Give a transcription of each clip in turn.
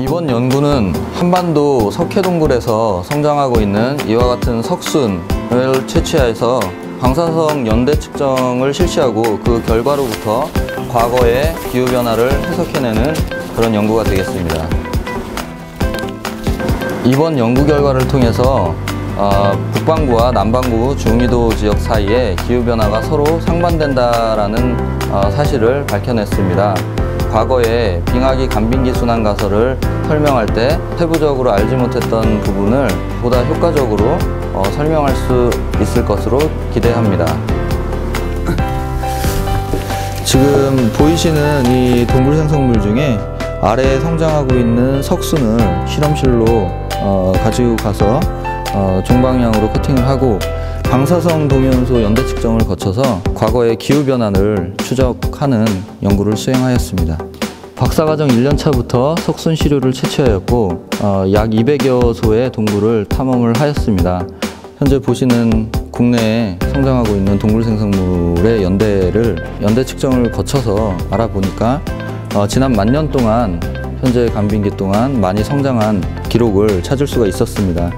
이번 연구는 한반도 석회동굴에서 성장하고 있는 이와 같은 석순을 채취해서 방사성 연대 측정을 실시하고 그 결과로부터 과거의 기후변화를 해석해내는 그런 연구가 되겠습니다. 이번 연구 결과를 통해서 어, 북반구와 남반구 중위도 지역 사이에 기후변화가 서로 상반된다라는 어, 사실을 밝혀냈습니다. 과거에 빙하기 간빙기 순환 가설을 설명할 때 세부적으로 알지 못했던 부분을 보다 효과적으로 어, 설명할 수 있을 것으로 기대합니다. 지금 보이시는 이 동굴 생성물 중에 아래에 성장하고 있는 석순을 실험실로 어, 가지고 가서 어, 종방향으로 커팅을 하고 방사성 동위원소 연대 측정을 거쳐서 과거의 기후 변화를 추적하는 연구를 수행하였습니다. 박사과정 1년차부터 석순 시료를 채취하였고 어, 약 200여 소의 동굴을 탐험을 하였습니다. 현재 보시는 국내에 성장하고 있는 동굴 생성물의 연대를 연대 측정을 거쳐서 알아보니까 어, 지난 만년 동안 현재 간빙기 동안 많이 성장한 기록을 찾을 수가 있었습니다.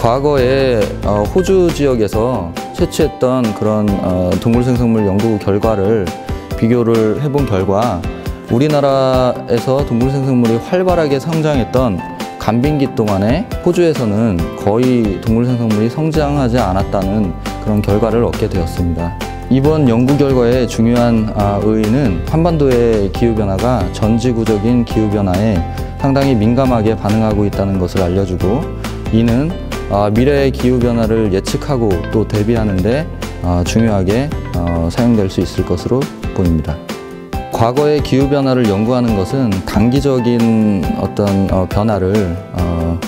과거에 어, 호주 지역에서 채취했던 그런 어, 동물 생성물 연구 결과를 비교를 해본 결과 우리나라에서 동물 생성물이 활발하게 성장했던 간빙기 동안에 호주에서는 거의 동물 생성물이 성장하지 않았다는 그런 결과를 얻게 되었습니다. 이번 연구 결과의 중요한 아, 의의는 한반도의 기후변화가 전 지구적인 기후변화에 상당히 민감하게 반응하고 있다는 것을 알려주고 이는 아, 미래의 기후변화를 예측하고 또 대비하는데 아, 중요하게 어, 사용될 수 있을 것으로 보입니다. 과거의 기후변화를 연구하는 것은 단기적인 어떤 어, 변화를 어,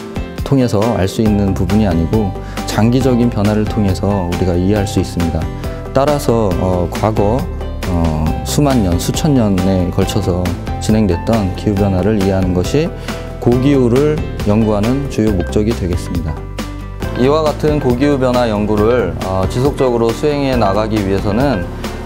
통해서 알 수 있는 부분이 아니고 장기적인 변화를 통해서 우리가 이해할 수 있습니다. 따라서 어, 과거 어, 수만 년, 수천 년에 걸쳐서 진행됐던 기후변화를 이해하는 것이 고기후를 연구하는 주요 목적이 되겠습니다. 이와 같은 고기후 변화 연구를 어, 지속적으로 수행해 나가기 위해서는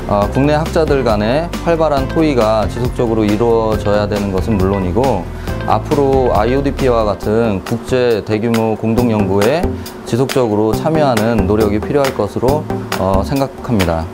어, 국내 학자들 간의 활발한 토의가 지속적으로 이루어져야 되는 것은 물론이고 앞으로 IODP와 같은 국제 대규모 공동 연구에 지속적으로 참여하는 노력이 필요할 것으로 어, 생각합니다.